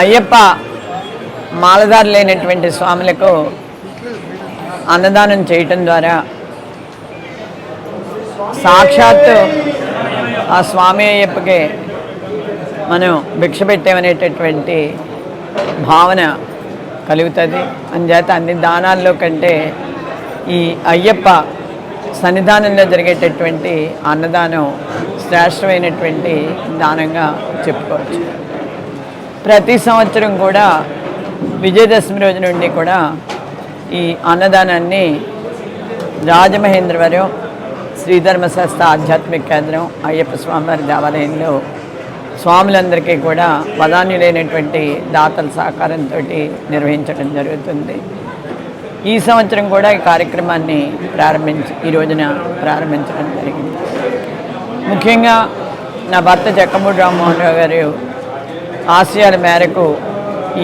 అయ్యప్ప మాలదారు లేనటువంటి స్వాములకు అన్నదానం చేయటం ద్వారా సాక్షాత్తు ఆ స్వామి అయ్యప్పకి మనం భిక్ష పెట్టామనేటటువంటి భావన కలుగుతుంది. అంచేత అన్ని దానాల్లో కంటే ఈ అయ్యప్ప సన్నిధానంలో జరిగేటటువంటి అన్నదానం శ్రేష్టమైనటువంటి దానంగా చెప్పుకోవచ్చు. ప్రతి సంవత్సరం కూడా విజయదశమి రోజు నుండి కూడా ఈ అన్నదానాన్ని రాజమహేంద్రవరం శ్రీధర్మశాస్త్ర ఆధ్యాత్మిక కేంద్రం అయ్యప్ప స్వామివారి దేవాలయంలో స్వాములందరికీ కూడా వదాన్యులైనటువంటి దాతల సహకారంతో నిర్వహించడం జరుగుతుంది. ఈ సంవత్సరం కూడా ఈ కార్యక్రమాన్ని ప్రారంభించి ఈ రోజున ప్రారంభించడం జరిగింది. ముఖ్యంగా నా భర్త చెక్కమూడి రామ్మోహన్ రావు గారు ఆశయాల మేరకు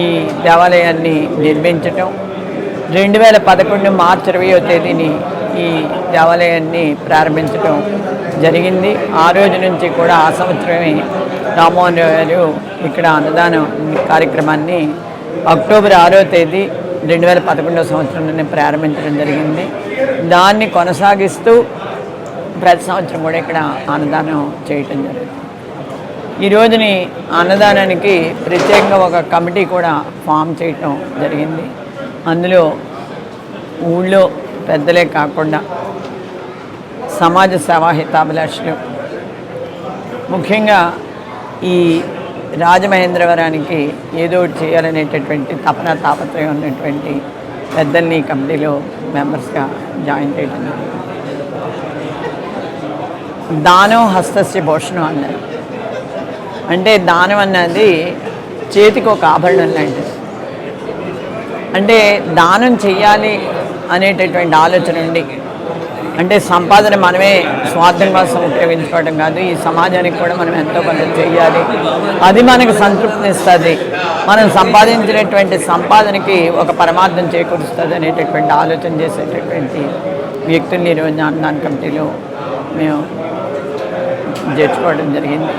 ఈ దేవాలయాన్ని నిర్మించటం. రెండు వేల పదకొండు మార్చి ఇరవయో తేదీని ఈ దేవాలయాన్ని ప్రారంభించటం జరిగింది. ఆ రోజు నుంచి కూడా ఆ సంవత్సరమే రామ్మోహన్ గారు ఇక్కడ అన్నదానం కార్యక్రమాన్ని అక్టోబర్ ఆరో తేదీ రెండు వేల పదకొండవ సంవత్సరంలోనే ప్రారంభించడం జరిగింది. దాన్ని కొనసాగిస్తూ ప్రతి సంవత్సరం కూడా ఇక్కడ అన్నదానం చేయటం జరుగుతుంది. ఈ రోజుని అన్నదానానికి ప్రత్యేకంగా ఒక కమిటీ కూడా ఫామ్ చేయటం జరిగింది. అందులో ఊళ్ళో పెద్దలే కాకుండా సమాజ సేవా హితాభిలాషులు ముఖ్యంగా ఈ రాజమహేంద్రవరానికి ఏదో చేయాలనేటటువంటి తపన తాపత్రయం ఉన్నటువంటి పెద్దల్ని కమిటీలో మెంబర్స్గా జాయిన్ చేయడం దానం హస్తస్య భూషణం అన్నారు. అంటే దానం అన్నది చేతికి ఒక ఆభరణం లాంటిది. అంటే దానం చెయ్యాలి అనేటటువంటి ఆలోచన ఉండి అంటే సంపాదన మనమే స్వార్థం కోసం ఉపయోగించుకోవడం కాదు ఈ సమాజానికి కూడా మనం ఎంతో కొంత చేయాలి అది మనకు సంతృప్తినిస్తుంది మనం సంపాదించినటువంటి సంపాదనకి ఒక పరమార్థం చేకూరుస్తుంది అనేటటువంటి ఆలోచన చేసేటటువంటి వ్యక్తుల్ని ఈరోజు జ్ఞానదాన కమిటీలో మేము చేర్చుకోవడం జరిగింది.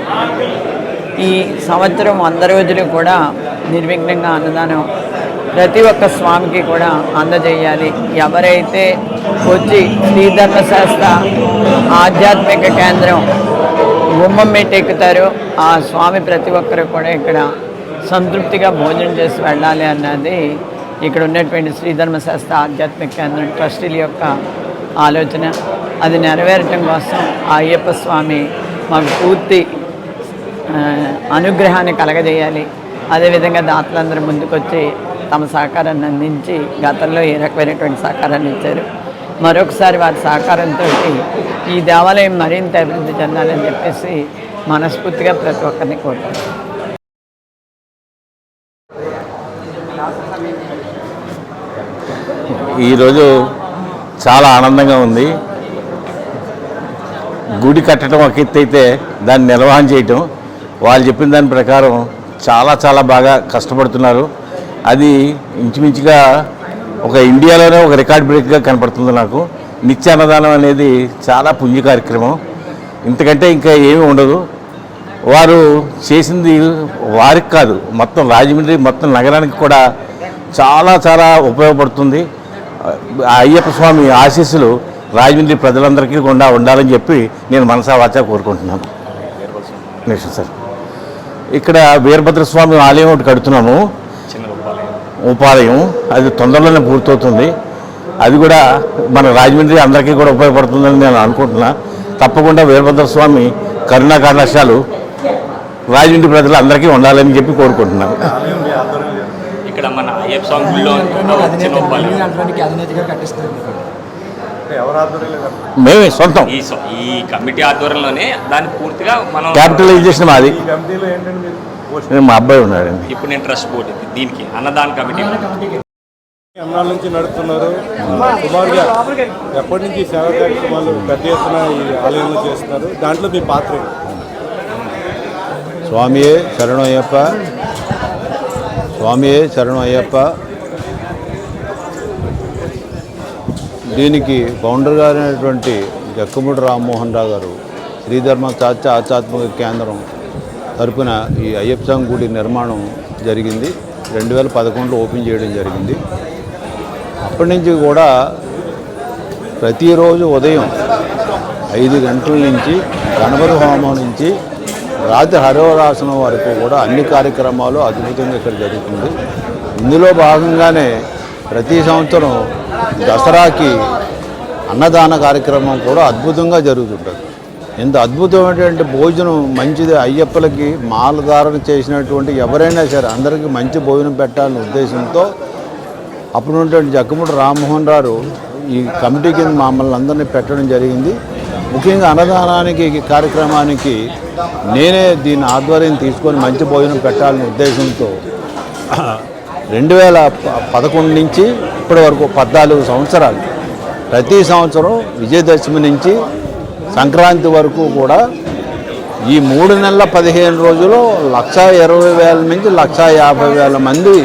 ఈ సంవత్సరం వంద రోజులు కూడా నిర్విఘ్నంగా అన్నదానం ప్రతి ఒక్క స్వామికి కూడా అందజేయాలి. ఎవరైతే వచ్చి శ్రీధర్మశాస్త్ర ఆధ్యాత్మిక కేంద్రం గుమ్మం మెట్టి ఎక్కుతారో ఆ స్వామి ప్రతి ఒక్కరు కూడా ఇక్కడ సంతృప్తిగా భోజనం చేసి వెళ్ళాలి అన్నది ఇక్కడ ఉన్నటువంటి శ్రీధర్మశాస్త్ర ఆధ్యాత్మిక కేంద్రం ట్రస్టీల యొక్క ఆలోచన. అది నెరవేరటం కోసం ఆ అయ్యప్ప స్వామి మాకు పూర్తి అనుగ్రహాన్ని కలగజేయాలి. అదేవిధంగా దాతలందరూ ముందుకొచ్చి తమ సహకారాన్ని అందించి గతంలో ఏ రకమైనటువంటి సహకారాన్ని ఇచ్చారు. మరొకసారి వారి సహకారంతో ఈ దేవాలయం మరింత అభివృద్ధి చెందాలని చెప్పేసి మనస్ఫూర్తిగా ప్రతి ఒక్కరిని కోరుతాను ఈరోజు చాలా ఆనందంగా ఉంది. గుడి కట్టడం ఒక ఎత్తు అయితే దాన్ని నిర్వహణ చేయటం వాళ్ళు చెప్పిన దాని ప్రకారం చాలా చాలా బాగా కష్టపడుతున్నారు. అది ఇంచుమించుగా ఒక ఇండియాలోనే ఒక రికార్డ్ బ్రేక్గా కనపడుతుంది నాకు. నిత్య అన్నదానం అనేది చాలా పుణ్య కార్యక్రమం. ఇంతకంటే ఇంకా ఏమీ ఉండదు. వారు చేసింది వారికి కాదు మొత్తం రాజమండ్రి మొత్తం నగరానికి కూడా చాలా చాలా ఉపయోగపడుతుంది. అయ్యప్ప స్వామి ఆశీస్సులు రాజమండ్రి ప్రజలందరికీ కూడా ఉండాలని చెప్పి నేను మనసా వాచా కోరుకుంటున్నాను నెక్స్ట్ సార్. ఇక్కడ వీరభద్రస్వామి ఆలయం ఒకటి కడుతున్నాము. ఉపాలయం. అది తొందరలోనే పూర్తవుతుంది. అది కూడా మన రాజమండ్రి అందరికీ కూడా ఉపయోగపడుతుందని నేను అనుకుంటున్నా. తప్పకుండా వీరభద్రస్వామి కరుణా కటాక్షాలు రాజమండ్రి ప్రజలందరికీ ఉండాలని చెప్పి కోరుకుంటున్నాను ఇక్కడ మన అయ్యప్ప స్వామి చిన్న మేమే సొంతం. ఈ కమిటీ ఆధ్వర్యంలోనే దాన్ని పూర్తిగా మనం క్యాపిటలైజేషన్ మాది. నేను మా అబ్బాయి ఉన్నాడండి ఇప్పుడు నేను ట్రస్ట్ బోర్డు. దీనికి అన్నదాన కమిటీ. ఎన్నాళ్ళ నుంచి నడుపుతున్నారు. సుమారుగా ఎప్పటి నుంచి సేవా కార్యక్రమాలు పెద్ద ఎత్తున ఈ ఆలయంలో చేస్తున్నారు? దాంట్లో మీ పాత్ర? స్వామియే శరణం అయ్యప్ప. స్వామియే శరణం అయ్యప్ప. దీనికి ఫౌండర్ గారైనటువంటి జక్కముడి రామ్మోహన్ రావు గారు శ్రీధర్మ చాత్య ఆధ్యాత్మిక కేంద్రం తరపున ఈ అయ్యప్ప స్వామి గుడి నిర్మాణం జరిగింది. రెండు వేల పదకొండులో ఓపెన్ చేయడం జరిగింది. అప్పటి నుంచి కూడా ప్రతిరోజు ఉదయం ఐదు గంటల నుంచి గణపతి హోమం నుంచి రాత్రి హరవరాసనం వరకు కూడా అన్ని కార్యక్రమాలు అద్భుతంగా ఇక్కడ జరుగుతుంది. ఇందులో భాగంగానే ప్రతి సంవత్సరం దసరాకి అన్నదాన కార్యక్రమం కూడా అద్భుతంగా జరుగుతుంటుంది. ఇంత అద్భుతమైనటువంటి భోజనం మంచిది అయ్యప్పలకి మాలధారణ చేసినటువంటి ఎవరైనా సరే అందరికీ మంచి భోజనం పెట్టాలనే ఉద్దేశంతో అప్పుడు ఉన్నటువంటి జక్కముడి రామ్మోహన్ రావు ఈ కమిటీ కింద మమ్మల్ని అందరినీ పెట్టడం జరిగింది. ముఖ్యంగా అన్నదానానికి కార్యక్రమానికి నేనే దీని ఆధ్వర్యం తీసుకొని మంచి భోజనం పెట్టాలనే ఉద్దేశంతో రెండు వేల పదకొండు నుంచి ఇప్పటి వరకు పద్నాలుగు సంవత్సరాలు. ప్రతి సంవత్సరం విజయదశమి నుంచి సంక్రాంతి వరకు కూడా ఈ మూడు నెలల పదిహేను రోజులు లక్ష ఇరవై వేల నుంచి లక్ష యాభై వేల మంది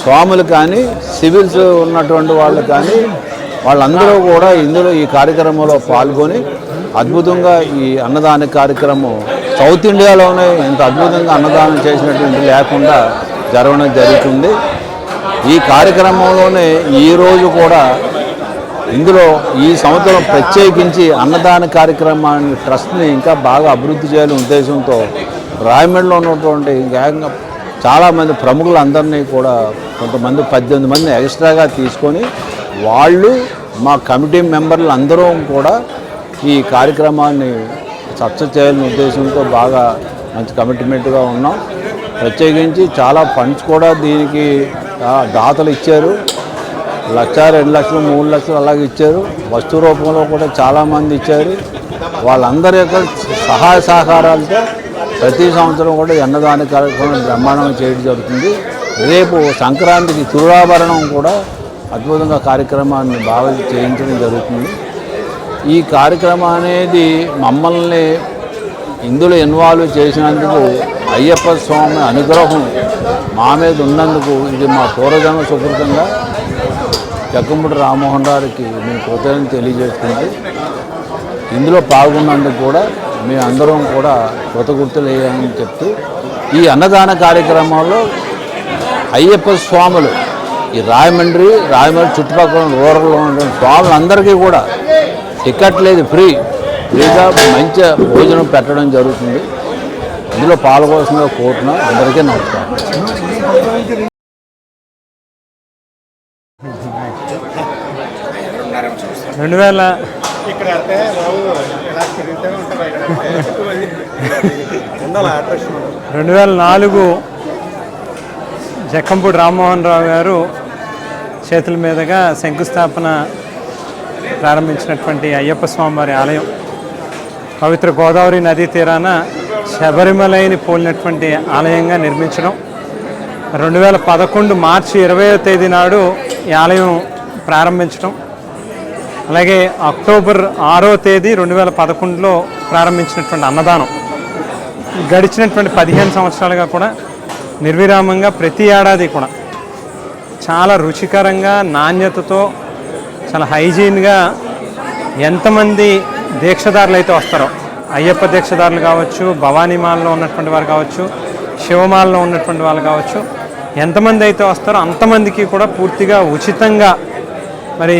స్వాములు కానీ సివిల్స్ ఉన్నటువంటి వాళ్ళు కానీ వాళ్ళందరూ కూడా ఇందులో ఈ కార్యక్రమంలో పాల్గొని అద్భుతంగా ఈ అన్నదాన కార్యక్రమం సౌత్ ఇండియాలోనే ఇంత అద్భుతంగా అన్నదానం చేసినటువంటి లేకుండా జరగడం జరుగుతుంది. ఈ కార్యక్రమంలోనే ఈరోజు కూడా ఇందులో ఈ సంవత్సరం ప్రత్యేకించి అన్నదాన కార్యక్రమాన్ని ట్రస్ట్ని ఇంకా బాగా అభివృద్ధి చేయాలనే ఉద్దేశంతో రాయమండ్రిలో ఉన్నటువంటి గ్యాంగ్ చాలామంది ప్రముఖులందరినీ కూడా కొంతమంది పద్దెనిమిది మంది ఎక్స్ట్రాగా తీసుకొని వాళ్ళు మా కమిటీ మెంబర్లు అందరూ కూడా ఈ కార్యక్రమాన్ని సక్సెస్ చేయాలనే ఉద్దేశంతో బాగా మంచి కమిట్మెంట్గా ఉన్నాం. ప్రత్యేకించి చాలా ఫండ్స్ కూడా దీనికి దాతలు ఇచ్చారు. లక్ష రెండు లక్షలు మూడు లక్షలు అలాగే ఇచ్చారు. వస్తు రూపంలో కూడా చాలామంది ఇచ్చారు. వాళ్ళందరి యొక్క సహాయ సహకారాలతో ప్రతి సంవత్సరం కూడా ఈ అన్నదాన కార్యక్రమం బ్రహ్మాండం చేయడం జరుగుతుంది. రేపు సంక్రాంతికి తిరువాభరణం కూడా అద్భుతంగా కార్యక్రమాన్ని బాగా చేయించడం జరుగుతుంది. ఈ కార్యక్రమం అనేది మమ్మల్ని ఇందులో ఇన్వాల్వ్ చేసినందుకు అయ్యప్ప స్వామి అనుగ్రహం మా మీద ఉన్నందుకు ఇది మా పూర్వజన్మ సుకృతంగా జక్కముడి రామ్మోహన్ రావుకి మేము కృతజ్ఞత తెలియజేసుకుంటూ ఇందులో పాల్గొన్నందుకు కూడా మీ అందరం కూడా కృతగుర్తులయ్యామని చెప్తూ ఈ అన్నదాన కార్యక్రమంలో అయ్యప్ప స్వాములు ఈ రాయమండ్రి రాయమండ్రి చుట్టుపక్కల రూరల్లో ఉన్న స్వాములందరికీ కూడా టికెట్ లేదు ఫ్రీ. ఫ్రీగా మంచి భోజనం పెట్టడం జరుగుతుంది. ఇందులో పాల్గొవలసిందిగా కోరుతున్నా అందరికీ నమస్కారం. రెండు వేల ఇక్కడ అంటే రెండు వేల నాలుగు జక్కంపూడి రామ్మోహన్ రావు గారు చేతుల మీదుగా శంకుస్థాపన ప్రారంభించినటువంటి అయ్యప్ప స్వామివారి ఆలయం పవిత్ర గోదావరి నదీ తీరాన శబరిమలైని పోలినటువంటి ఆలయంగా నిర్మించడం. రెండు వేల పదకొండు మార్చి ఇరవయో తేదీ నాడు ఈ ఆలయం ప్రారంభించడం. అలాగే అక్టోబర్ ఆరో తేదీ రెండు వేల పదకొండులో ప్రారంభించినటువంటి అన్నదానం. గడిచినటువంటి పదిహేను సంవత్సరాలుగా కూడా నిర్విరామంగా ప్రతి ఏడాది కూడా చాలా రుచికరంగా నాణ్యతతో చాలా హైజీన్గా ఎంతమంది దీక్షదారులు అయితే వస్తారో అయ్యప్ప దీక్షదారులు కావచ్చు భవానీమాలలో ఉన్నటువంటి వారు కావచ్చు శివమాలలో ఉన్నటువంటి వాళ్ళు కావచ్చు ఎంతమంది అయితే వస్తారో అంతమందికి కూడా పూర్తిగా ఉచితంగా మరి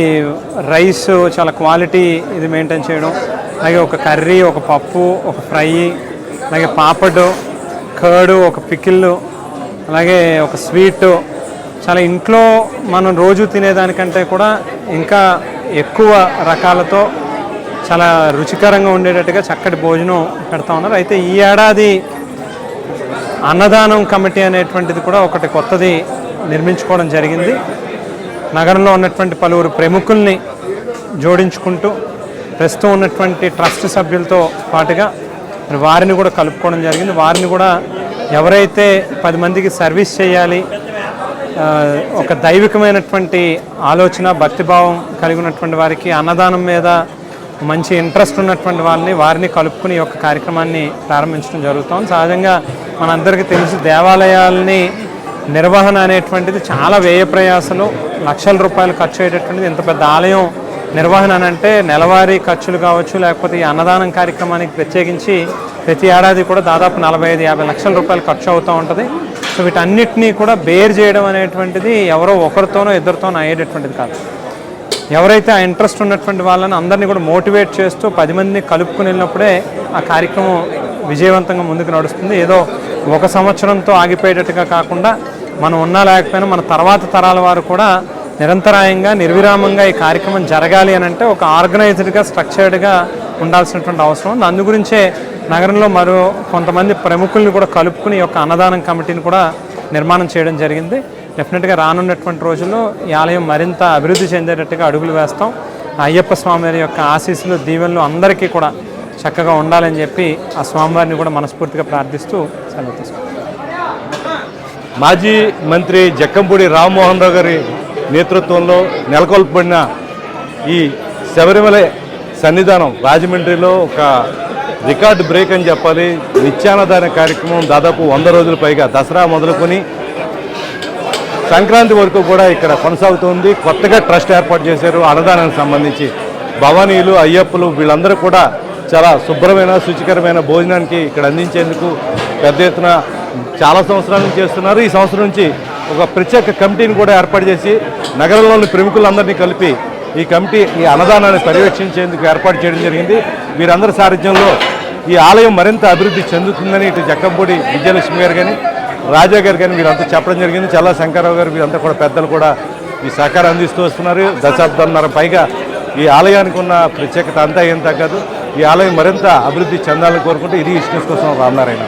రైస్ చాలా క్వాలిటీ ఇది మెయింటైన్ చేయడం అలాగే ఒక కర్రీ ఒక పప్పు ఒక ఫ్రై అలాగే పాపడ్ కర్డు ఒక పికిల్లు అలాగే ఒక స్వీటు చాలా ఇంట్లో మనం రోజు తినేదానికంటే కూడా ఇంకా ఎక్కువ రకాలతో చాలా రుచికరంగా ఉండేటట్టుగా చక్కటి భోజనం పెడతా ఉన్నారు. అయితే ఈ ఏడాది అన్నదానం కమిటీ అనేటువంటిది కూడా ఒకటి కొత్తది నిర్మించుకోవడం జరిగింది. నగరంలో ఉన్నటువంటి పలువురు ప్రముఖుల్ని జోడించుకుంటూ ప్రస్తుతం ఉన్నటువంటి ట్రస్ట్ సభ్యులతో పాటుగా మరి వారిని కూడా కలుపుకోవడం జరిగింది. వారిని కూడా ఎవరైతే పది మందికి సర్వీస్ చేయాలి ఒక దైవికమైనటువంటి ఆలోచన భక్తిభావం కలిగి ఉన్నటువంటి వారికి అన్నదానం మీద మంచి ఇంట్రెస్ట్ ఉన్నటువంటి వాళ్ళని వారిని కలుపుకుని ఈ యొక్క కార్యక్రమాన్ని ప్రారంభించడం జరుగుతుంది. సహజంగా మనందరికీ తెలుసు దేవాలయాల్ని నిర్వహణ అనేటువంటిది చాలా వ్యయ ప్రయాసలు. లక్షల రూపాయలు ఖర్చు అయ్యేటటువంటిది ఇంత పెద్ద ఆలయం నిర్వహణ అని అంటే నెలవారీ ఖర్చులు కావచ్చు లేకపోతే ఈ అన్నదానం కార్యక్రమానికి ప్రత్యేకించి ప్రతి ఏడాది కూడా దాదాపు నలభై ఐదు యాభై లక్షల రూపాయలు ఖర్చు అవుతూ ఉంటుంది. సో వీటన్నిటినీ కూడా బేర్ చేయడం అనేటువంటిది ఎవరో ఒకరితోనో ఇద్దరితోనో అయ్యేటటువంటిది కాదు. ఎవరైతే ఆ ఇంట్రెస్ట్ ఉన్నటువంటి వాళ్ళని అందరినీ కూడా మోటివేట్ చేస్తూ పది మందిని కలుపుకుని వెళ్ళినప్పుడే ఆ కార్యక్రమం విజయవంతంగా ముందుకు నడుస్తుంది. ఏదో ఒక సంవత్సరంతో ఆగిపోయేటట్టుగా కాకుండా మనం ఉన్నా లేకపోయినా మన తర్వాత తరాల వారు కూడా నిరంతరాయంగా నిర్విరామంగా ఈ కార్యక్రమం జరగాలి అని అంటే ఒక ఆర్గనైజ్డ్గా స్ట్రక్చర్డ్గా ఉండాల్సినటువంటి అవసరం ఉంది. అందు గురించే నగరంలో మరో కొంతమంది ప్రముఖుల్ని కూడా కలుపుకుని ఈ యొక్క అన్నదానం కమిటీని కూడా నిర్మాణం చేయడం జరిగింది. డెఫినెట్గా రానున్నటువంటి రోజుల్లో ఈ ఆలయం మరింత అభివృద్ధి చెందేటట్టుగా అడుగులు వేస్తాం. అయ్యప్ప స్వామి వారి యొక్క ఆశీస్సులు దీవెనలు అందరికీ కూడా చక్కగా ఉండాలని చెప్పి ఆ స్వామివారిని కూడా మనస్ఫూర్తిగా ప్రార్థిస్తూ సెలవు తీసుకుంటాం మాజీ మంత్రి జక్కంపూడి రామ్మోహన్ రావు గారి నేతృత్వంలో నెలకొల్పబడిన ఈ శబరిమల సన్నిధానం రాజమండ్రిలో ఒక రికార్డు బ్రేక్ అని చెప్పాలి. నిత్యాన్నదాన కార్యక్రమం దాదాపు వంద రోజుల పైగా దసరా మొదలుకొని సంక్రాంతి వరకు కూడా ఇక్కడ కొనసాగుతుంది. కొత్తగా ట్రస్ట్ ఏర్పాటు చేశారు. అన్నదానానికి సంబంధించి భవానీలు అయ్యప్పలు వీళ్ళందరూ కూడా చాలా శుభ్రమైన శుచికరమైన భోజనానికి ఇక్కడ అందించేందుకు పెద్ద ఎత్తున చాలా సంవత్సరాల నుంచి చేస్తున్నారు. ఈ సంవత్సరం నుంచి ఒక ప్రత్యేక కమిటీని కూడా ఏర్పాటు చేసి నగరంలోని ప్రముఖులందరినీ కలిపి ఈ కమిటీ ఈ అన్నదానాన్ని పర్యవేక్షించేందుకు ఏర్పాటు చేయడం జరిగింది. వీరందరి సారథ్యంలో ఈ ఆలయం మరింత అభివృద్ధి చెందుతుందని ఇటు జక్కంపూడి విజయలక్ష్మి గారు కానీ రాజా గారు కానీ వీరంతా చెప్పడం జరిగింది. చల్లా శంకరరావు గారు వీరంతా కూడా పెద్దలు కూడా ఈ సహకారం అందిస్తూ వస్తున్నారు. దశాబ్దంన్నర పైగా ఈ ఆలయానికి ఉన్న ప్రత్యేకత అంతా ఏం తగ్గదు. ఈ ఆలయం మరింత అభివృద్ధి చెందాలని కోరుకుంటే ఇది ఇష్యూస్ కోసం రామనారాయణ